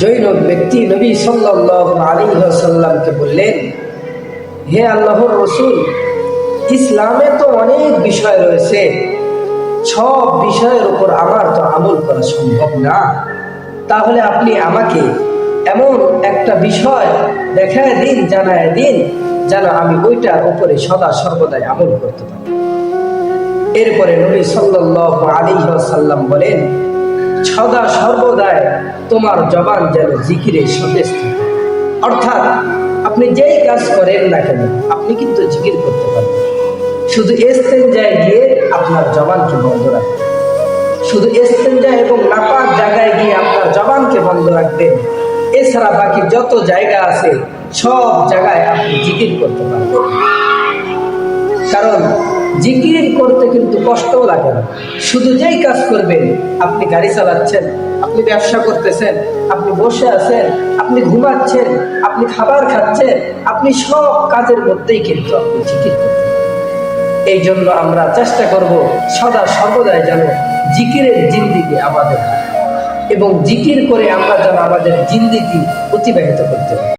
জৈনব ব্যক্তি নবী সাল্লাহ আলী বললেন, হে আল্লাহর রসুল, ইসলামে তো অনেক বিষয় রয়েছে। সব বিষয়ের উপর আমার তো আমল করা সম্ভব না। তাহলে আপনি আমাকে এমন একটা বিষয় দেখায় দিন, জানায় দিন, যেন আমি ওইটার উপরে সদা সর্বদাই আমল করতে পারি। এরপরে নবী সাল্লাহ আলী সাল্লাম বলেন সদা সর্বদাই তোমার জবান যেন জিকিরে সতেজ থাকে অর্থাৎ আপনি যেই কাজ করেন না কেন, আপনি কিন্তু জিকির করতে পারেন। শুধু এস্তেঞ্জায় গিয়ে আপনার জবানকে বন্ধ রাখবেন। শুধু এস্তেঞ্জা এবং নাপাক জায়গায় গিয়ে আপনার জবানকে বন্ধ রাখবেন। এছাড়া বাকি যত জায়গা আছে, সব জায়গায় আপনি জিকির করতে পারবেন। কারণ জিকির করতে কিন্তু কষ্টও লাগে না। শুধু যেই কাজ করবেন, আপনি গাড়ি চালাচ্ছেন, আপনি ব্যবসা করতেছেন, আপনি বসে আছেন, আপনি ঘুমাচ্ছেন, আপনি খাবার খাচ্ছেন, আপনি সব কাজের মধ্যেই কিন্তু আপনি জিকির এই জন্য আমরা চেষ্টা করব সদা সর্বদাই যেন জিকিরের জিন্দিগি আমাদের এবং জিকির করে আমরা যেন আমাদের জিন্দিগি অতিবাহিত করতে পারি।